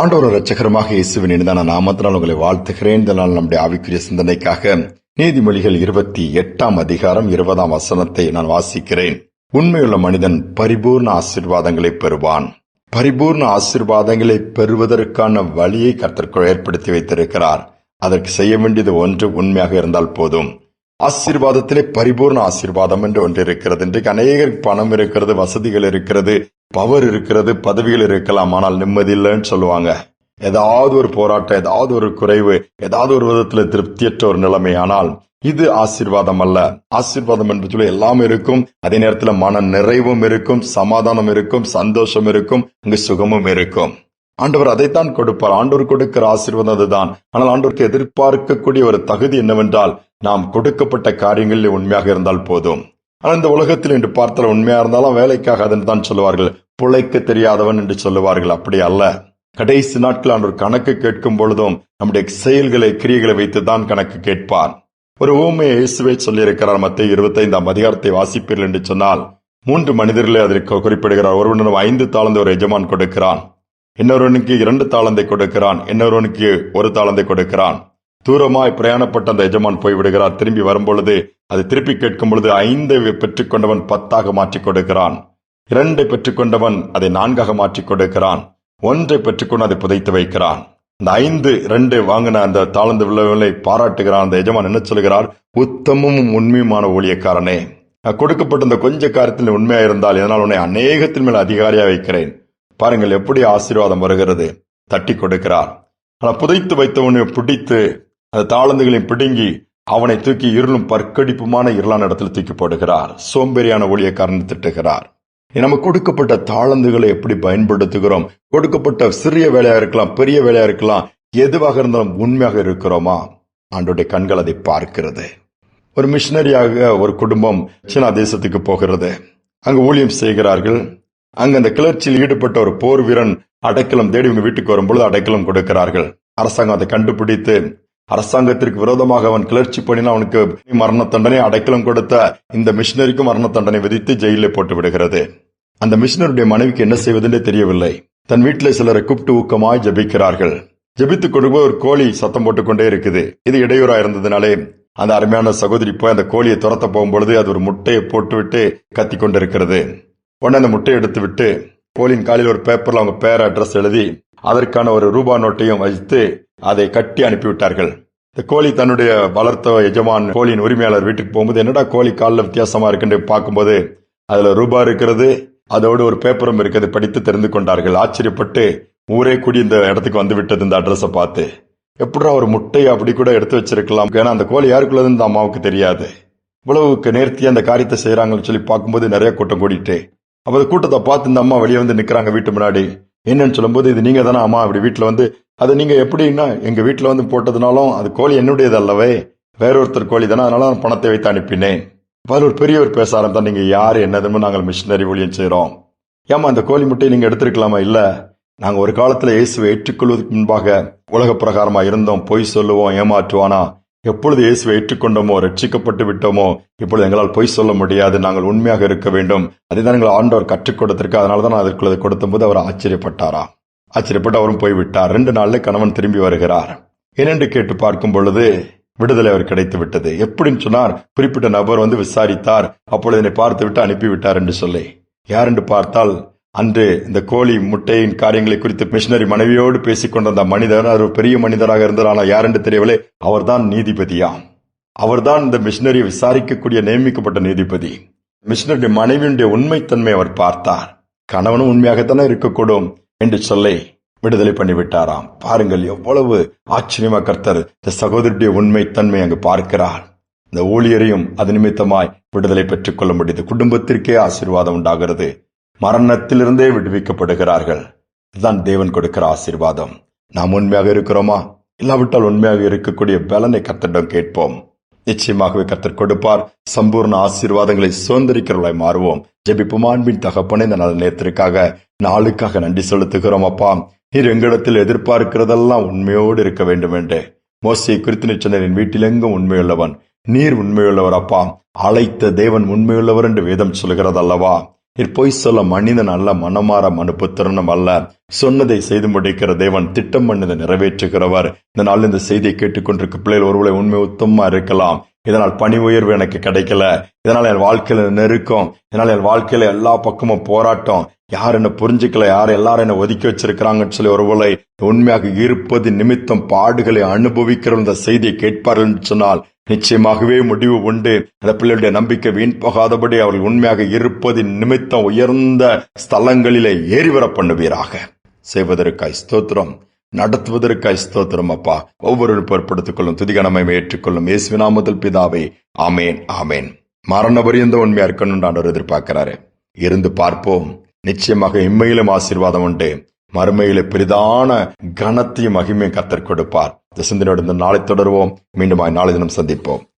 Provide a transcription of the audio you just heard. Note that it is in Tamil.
ஆண்டவர் ரட்சகரமாக இயேசுவின் இனிதான நாமத்தினால் உங்களை வாழ்த்துகிறேன். இந்த நாள் நம்முடைய ஆவிக்குரிய சிந்தனைக்காக நீதிமொழிகள் இருபத்தி எட்டாம் அதிகாரம் இருபதாம் வசனத்தை நான் வாசிக்கிறேன். உண்மையுள்ள மனிதன் பரிபூர்ண ஆசிர்வாதங்களை பெறுவான். பரிபூர்ண ஆசிர்வாதங்களை பெறுவதற்கான வழியை கர்த்தர் ஏற்படுத்தி வைத்திருக்கிறார். அதற்கு செய்ய வேண்டியது ஒன்று உண்மையாக இருந்தால் போதும். ஆசீர்வாதத்திலே பரிபூர்ண ஆசீர்வாதம் என்று ஒன்று இருக்கிறது. இன்றைக்கு அநேகருக்கு பணம் இருக்கிறது வசதிகள் இருக்கிறது. பவர் இருக்கிறது பதவியில் இருக்கலாம் ஆனால் நிம்மதி இல்லைன்னு சொல்லுவாங்க. ஏதாவது ஒரு போராட்டம் ஏதாவது ஒரு குறைவு ஏதாவது ஒரு விதத்துல திருப்தியற்ற ஒரு நிலைமை ஆனால் இது ஆசீர்வாதம் அல்ல. ஆசீர்வாதம் என்று சொல்லி எல்லாம் இருக்கும். அதே நேரத்துல மன நிறைவும் இருக்கும் சமாதானம் இருக்கும் சந்தோஷம் இருக்கும் அங்கு சுகமும் இருக்கும். ஆண்டவர் அதைத்தான் கொடுப்பார். ஆண்டவர் கொடுக்கிற ஆசீர்வாதம் அதுதான். ஆனால் ஆண்டவருக்கு எதிர்பார்க்கக்கூடிய ஒரு தகுதி என்னவென்றால் நாம் கொடுக்கப்பட்ட காரியங்களில் உண்மையாக இருந்தால் போதும். ஆனால் இந்த உலகத்தில் என்று பார்த்தால் உண்மையா இருந்தாலும் வேலைக்காக அதன் தான் சொல்லுவார்கள். பிழைக்க தெரியாதவன் என்று சொல்லுவார்கள். அப்படி அல்ல. கடைசி நாட்கள் ஒரு கணக்கு கேட்கும் பொழுதும் நம்முடைய செயல்களை கிரியைகளை வைத்து தான் கணக்கு கேட்பார் ஒரு ஊமையை இயேசுவை சொல்லியிருக்கிறார். மத்திய இருபத்தைந்தாம் அதிகாரத்தை வாசிப்பீர்கள் என்று சொன்னால் மூன்று மனிதர்களை அதற்கு குறிப்பிடுகிறார். ஒருவனும் ஐந்து தாளந்து ஒரு எஜமான் கொடுக்கிறான். இன்னொருவனுக்கு இரண்டு தாளந்தை கொடுக்கிறான். இன்னொருவனுக்கு ஒரு தாளந்தை கொடுக்கிறான். தூரமாய் பிரயாணப்பட்ட அந்த எஜமான் போய்விடுகிறார். திரும்பி வரும்பொழுது அது திருப்பி கேட்கும் பொழுது ஐந்தை பெற்றுக்கொண்டவன் பத்தாக மாற்றிக் கொடுக்கிறான். இரண்டை பெற்றுக்கொண்டவன் அதை நான்காக மாற்றிக் கொடுக்கிறான். ஒன்றை பெற்றுக்கொண்டு அதை புதைத்து வைக்கிறான். அந்த ஐந்து ரெண்டு வாங்கின அந்த தாழ்ந்து விளைவுகளை பாராட்டுகிறான் அந்த எஜமான் என்ன சொல்கிறார்? உத்தமும் உண்மையுமான ஊழியக்காரனே. கொடுக்கப்பட்ட இந்த கொஞ்ச காரியத்தில் உண்மையா இருந்தால் இதனால் உன்னை அநேகத்தின் மேல் அதிகாரியா வைக்கிறேன். பாருங்கள் எப்படி ஆசீர்வாதம் வருகிறது. தட்டி கொடுக்கிறார். ஆனால் புதைத்து வைத்தவனை பிடித்து அந்த தாளந்துகளையும் பிடுங்கி அவனை தூக்கி இருளும் பற்கடிப்புமான இருளான இடத்துல தூக்கி போடுகிறார். சோம்பேறியான ஊழியக்காரன் திட்டுகிறார். நம்ம கொடுக்கப்பட்ட தாளந்துகளை எப்படி பயன்படுத்துகிறோம்? கொடுக்கப்பட்ட சிறிய வேலையா இருக்கலாம் பெரிய வேலையா இருக்கலாம் எதுவாக இருந்தாலும் உண்மையாக இருக்கிறோமா? ஆண்டோடைய கண்கள் அதை பார்க்கிறது. ஒரு மிஷினரியாக ஒரு குடும்பம் சீனா தேசத்துக்கு போகிறது. அங்கு ஊழியம் செய்கிறார்கள். அங்கு அந்த கிளர்ச்சியில் ஈடுபட்ட ஒரு போர் வீரன் அடைக்கலம் தேடி இவங்க வீட்டுக்கு வரும்பொழுது அடைக்கலம் கொடுக்கிறார்கள். அரசாங்கம் அதை கண்டுபிடித்து அரசாங்கத்திற்கு விரோதமாக அவன் கிளர்ச்சி பண்ணின அவனுக்கு மரண தண்டனை அடைக்கலம் கொடுத்த இந்த மிஷினரிக்கும் மரண தண்டனை விதித்து ஜெயிலே போட்டு விடுகிறது. அந்த மிஷினருடைய மனைவிக்கு என்ன செய்வதென்றே தெரியவில்லை. தன் வீட்டில் சிலரை கூப்பிட்டு ஊக்கமாய் ஜபிக்கிறார்கள். ஜபித்துக் கொடுக்கும் ஒரு கோழி சத்தம் போட்டுக்கொண்டே இருக்குது. இது இடையூறா இருந்ததுனாலே அந்த அருமையான சகோதரி போய் அந்த கோழியை துரத்த போகும்பொழுது அது ஒரு முட்டையை போட்டுவிட்டு கத்தி கொண்டிருக்கிறது உடனே அந்த முட்டையை எடுத்து விட்டு கோழியின் காலையில் ஒரு பேப்பர்ல அவங்க பேர் அட்ரஸ் எழுதி அதற்கான ஒரு ரூபா நோட்டையும் வைத்து அதை கட்டி அனுப்பிவிட்டார்கள். இந்த கோழி தன்னுடைய வளர்த்த எஜமான் கோழியின் உரிமையாளர் வீட்டுக்கு போகும்போது என்னடா கோழி காலில் வித்தியாசமா இருக்குன்னு பார்க்கும்போது அதுல ரூபா இருக்கிறது அதோடு ஒரு பேப்பரும் இருக்கிறது படித்து தெரிந்து கொண்டார்கள். ஆச்சரியப்பட்டு ஊரே கூடி இந்த இடத்துக்கு வந்து விட்டது இந்த அட்ரஸை பார்த்து. எப்படா ஒரு முட்டையை அப்படி கூட எடுத்து வச்சிருக்கலாம்? ஏன்னா அந்த கோழி யாருக்குள்ளதுன்னு இந்த அம்மாவுக்கு தெரியாது. இவ்வளவுக்கு நேர்த்தி அந்த காரியத்தை செய்யறாங்கன்னு சொல்லி பார்க்கும்போது நிறைய கூட்டம் கூடிட்டு. அப்ப கூட்டத்தை பார்த்து இந்த அம்மா வெளியே வந்து நிக்கிறாங்க வீட்டு முன்னாடி. என்னன்னு சொல்லும்போது இது நீங்க தானே அம்மா அப்படி வீட்டில் வந்து அதை நீங்க எப்படின்னா எங்க வீட்டில் வந்து போட்டதுனாலும் அது கோழி என்னுடையது அல்லவே வேறொருத்தர் கோழி தானே அதனால நான் பணத்தை வைத்து அனுப்பினேன். அதில் ஒரு பெரியவர் பேச ஆரம்பித்தா நீங்க யார் என்னதுன்னு நாங்கள் மிஷினரி ஊழியம் செய்கிறோம் ஏமா அந்த கோழி முட்டையை நீங்க எடுத்திருக்கலாமா? இல்ல. நாங்கள் ஒரு காலத்தில் இயேசுவை ஏற்றுக்கொள்வதற்கு முன்பாக உலக பிரகாரமாக இருந்தோம் பொய் சொல்லுவோம் ஏமாற்றுவானா? எப்பொழுது இயேசுவை ஏற்றுக்கொண்டோமோ ரட்சிக்கப்பட்டு விட்டோமோ இப்பொழுது எங்களால் பொய் சொல்ல முடியாது நாங்கள் உண்மையாக இருக்க வேண்டும். அதுதான் எங்கள் ஆண்டவர் கற்றுக் கொடுத்திருக்கு அதனால தான் அதற்குள்ளதை கொடுத்தபோது அவர் ஆச்சரியப்பட்டாரா? ஆச்சரியப்பட்டு அவரும் போய்விட்டார். ரெண்டு நாளில் கணவன் திரும்பி வருகிறார். ஏனென்று கேட்டு பார்க்கும் பொழுது விடுதலை அவர் கிடைத்து விட்டது எப்படின்னு சொன்னார் குறிப்பிட்ட நபர் வந்து விசாரித்தார். அப்பொழுது என்னை பார்த்து விட்டு அனுப்பிவிட்டார் என்று சொல்லி. யார் என்று பார்த்தால் அன்று இந்த கோழி முட்டையின் காரியங்களை குறித்து மிஷினரி மனைவியோடு பேசிக்கொண்ட அந்த மனிதர் அவர் பெரிய மனிதராக இருந்தார் ஆனால் யாரென்று தெரியவில்லை. அவர்தான் நீதிபதியா? அவர்தான் இந்த மிஷினரியை விசாரிக்கக்கூடிய நியமிக்கப்பட்ட நீதிபதி. மிஷினருடைய மனைவியுடைய உண்மைத்தன்மை அவர் பார்த்தார். கணவனும் உண்மையாகத்தானே இருக்கக்கூடும் என்று சொல்லி விடுதலை பண்ணிவிட்டாராம். பாருங்கள் எவ்வளவு ஆச்சரியமா கர்த்தர் இந்த சகோதரியுடைய உண்மைத்தன்மை அங்கு பார்க்கிறார். இந்த ஊழியரையும் அது நிமித்தமாய் விடுதலை பெற்றுக் கொள்ள முடியுது குடும்பத்திற்கே ஆசீர்வாதம் உண்டாகிறது. மரணத்திலிருந்தே விடுவிக்கப்படுகிறார்கள். இதுதான் தேவன் கொடுக்கிற ஆசீர்வாதம். நாம் உண்மையாக இருக்கிறோமா? இல்லாவிட்டால் உண்மையாக இருக்கக்கூடிய பலனை கர்த்தரிடம் கேட்போம். நிச்சயமாகவே கத்தர் கொடுப்பார். சம்பூர்ண ஆசீர்வாதங்களை சுதந்திரிக்கிறவர்களாய் மாறுவோம். ஜெபிப்பும். அன்பின் தகப்பனே இந்த நல்ல நேரத்திற்காக நாளுக்காக நன்றி செலுத்துகிறோம் அப்பா. நீர் எங்களிடத்தில் எதிர்பார்க்கிறதெல்லாம் உண்மையோடு இருக்க வேண்டும் என்று. மோசையை குறித்து நிச்சந்தரின் வீட்டிலெங்கும் உண்மையுள்ளவன். நீர் உண்மையுள்ளவர் அப்பா. அழைத்த தேவன் உண்மையுள்ளவர் என்று வேதம் சொல்கிறது அல்லவா பொய் சொல்ல மனிதன் அல்ல மனமாற மனுப்புத்திறனும் அல்ல. சொன்னதை செய்து முடிக்கிற தேவன் திட்டம் பண்ணதை நிறைவேற்றுகிறவர். இந்த நாள் இந்த செய்தியை கேட்டுக்கொண்டிருக்க பிள்ளைகள் ஒருவளை உண்மை உத்தமா இருக்கலாம். இதனால் பணி உயர்வு எனக்கு கிடைக்கல. இதனால் என் வாழ்க்கையில நெருக்கம். இதனால் என் வாழ்க்கையில எல்லா பக்கமும் போராட்டம். யார் என்ன புரிஞ்சுக்கல யார் எல்லாரும் என்ன ஒதுக்கி வச்சிருக்கிறாங்கன்னு சொல்லி ஒருவளை உண்மையாக இருப்பது நிமித்தம் பாடுகளை அனுபவிக்கிற இந்த செய்தியை கேட்பார்கள் என்று சொன்னால் நிச்சயமாகவே முடிவு உண்டு. அந்த பிள்ளைகளுடைய நம்பிக்கை வீண் போகாதபடி அவர்கள் உண்மையாக இருப்பதின் நிமித்தம் உயர்ந்த ஸ்தலங்களிலே ஏறிவர பண்ணுவீராக. செய்வதற்காய் ஸ்தோத்திரம் நடத்துவதற்காய் ஸ்தோத்திரம் அப்பா. ஒவ்வொரு பொருட்படுத்திக் கொள்ளும் துதிகணமை ஏற்றுக்கொள்ளும் இயேசுவினாமதல் பிதாவே. ஆமேன் ஆமேன். மரண பரியந்த உண்மையா இருக்கணும் ஆண்டவர் எதிர்பார்க்கிறாரு? இருந்து பார்ப்போம். நிச்சயமாக இம்மையிலும் ஆசீர்வாதம் உண்டு. மறுமையில பெரிதான கனத்தையும் மகிமையும் கத்தர் கொடுப்பார். இந்த சிந்தனையோடு இந்த நாளை தொடருவோம். மீண்டும் நாளை தினம் சந்திப்போம்.